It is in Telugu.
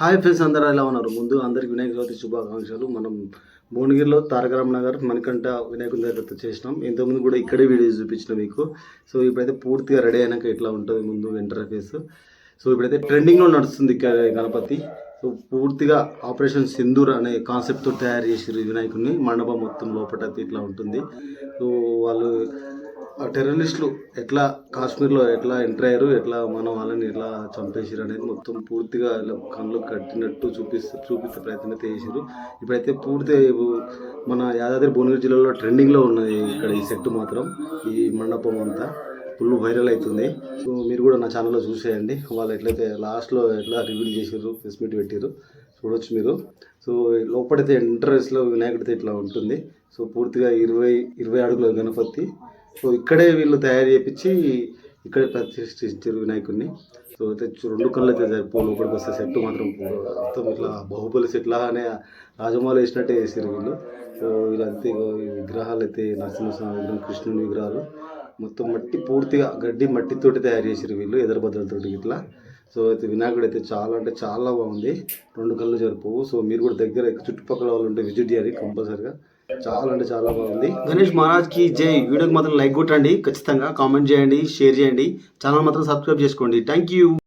హాయ్ ఫ్రెండ్స్ అందరూ ఎలా ఉన్నారు? ముందు అందరికి వినాయక చవితి శుభాకాంక్షలు. మనం భువనగిరిలో తారకరామ్ నగర్ మణికంఠ వినాయకుని దగ్గర చేసినాం. ఇంతకుముందు కూడా ఇక్కడే వీడియో చూపించిన మీకు. సో ఇప్పుడైతే పూర్తిగా రెడీ అయినాక ఇట్లా ఉంటుంది ముందు ఇంటర్ఫేస్ సో ఇప్పుడైతే ట్రెండింగ్లో నడుస్తుంది గణపతి. సో పూర్తిగా ఆపరేషన్ సింధూర్ అనే కాన్సెప్ట్తో తయారు చేసారు వినాయకుడిని. మండపం మొత్తం లోపల ఇట్లా ఉంటుంది. సో వాళ్ళు టెర్రరిస్టులు ఎట్లా కాశ్మీర్లో ఎట్లా ఎంటర్ అయ్యారు ఎట్లా మన వాళ్ళని ఎట్లా చంపేసారు అనేది మొత్తం పూర్తిగా ఇలా కళ్ళు కట్టినట్టు చూపిస్తే చూపించే ప్రయత్నం అయితే చేసారు ఇప్పుడైతే పూర్తి మన యాదాద్రి భువనగిరి జిల్లాలో ట్రెండింగ్లో ఉన్నది ఇక్కడ ఈ సెట్ మాత్రం ఈ మండపం అంతా ఫుల్ వైరల్ అవుతుంది సో మీరు కూడా నా ఛానల్లో చూసేయండి. వాళ్ళు ఎట్లయితే లాస్ట్లో ఎట్లా రివీల్ చేసారు ప్రెస్ మీట్ పెట్టారు చూడొచ్చు మీరు. సో లోపలైతే ఎంట్రన్స్లో వినాయకుడితే ఇట్లా ఉంటుంది. సో పూర్తిగా ఇరవై ఇరవై అడుగుల గణపతి సో ఇక్కడే వీళ్ళు తయారు చేయించి ఇక్కడే ప్రతిష్ఠించారు వినాయకుడిని. సో అయితే రెండు కళ్ళు అయితే సరిపో లోపలికి వస్తే సెట్ మాత్రం మొత్తం ఇట్లా బాహుబలి సెట్ లాగానే రాజమౌళి వేసినట్టే వేసారు వీళ్ళు. సో వీళ్ళంతే విగ్రహాలు అయితే నరసింహస్వామి విగ్రహం కృష్ణుని విగ్రహాలు. మొత్తం మట్టి పూర్తిగా గడ్డి మట్టితోటి తయారు చేసారు వీళ్ళు ఎదరబద్దలతోటి ఇట్లా. సో అయితే వినాయకుడు అయితే చాలా అంటే చాలా బాగుంది. రెండు కళ్ళు జరుపు సో మీరు కూడా దగ్గర చుట్టుపక్కల వాళ్ళు ఉంటే విజిట్ చేయాలి కంపల్సరిగా. చాలా అంటే చాలా బాగుంది. గణేష్ మహారాజ్కి జై. వీడియోకి మాత్రం లైక్ కొట్టండి. ఖచ్చితంగా కామెంట్ చేయండి షేర్ చేయండి. ఛానల్ మాత్రం సబ్స్క్రైబ్ చేసుకోండి. Thank you.